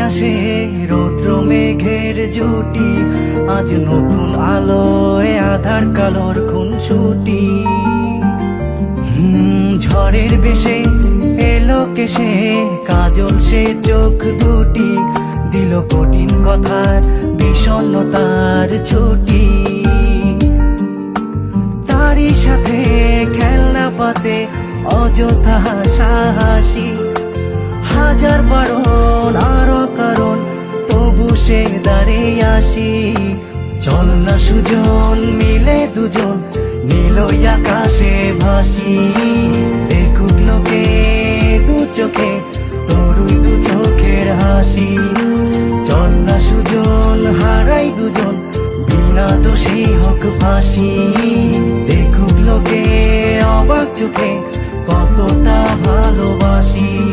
আসে রৌদ্র মেঘের জুটি। আজ নতুন আলোয় আধার কালোর খুনসুটি। হুম, ঝড়ের বেশে এলো কেসে কাজল সে চোখ দুটি। দিল কঠিন কথার বিষণ্ণতার ছুটি। তারই সাথে খেলনা পাতে অযথা সাহসী তবু সে দাঁড়িয়ে আসি। চল না সুজন, মিলে দুজন নীলই আকাশে ভাসি। দেখুক লোকে দু চোখে তরুই দু চোখের হাসি। চল না সুজন, হারাই দুজন, বিনা দোষী হোক ফাঁসি। দেখুক লোকে অবাক চোখে কতটা ভালোবাসি।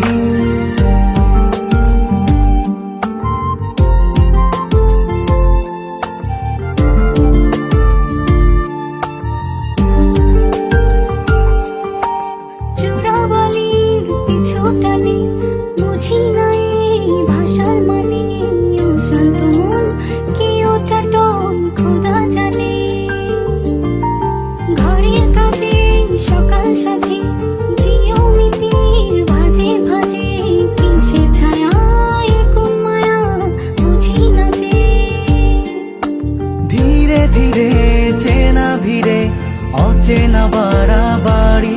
অচেনা বাড়াবাড়ি,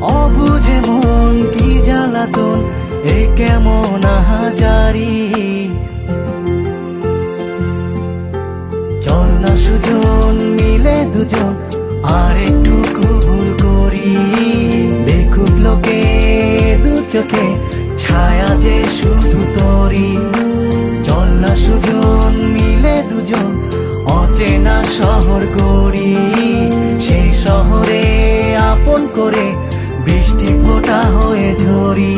অবুঝে মন কি জ্বালাতন, এ কেমন আহাজারি? চল না সুজন, মিলে দুজন, আর একটু ভুল করি। দেখুক লোকে দু চোখে, ছায়া যে শুধু তোরি। চল না সুজন, মিলে দুজন, অচেনা শহর গড়ি বৃষ্টি ফোঁটা হয়ে ঝরি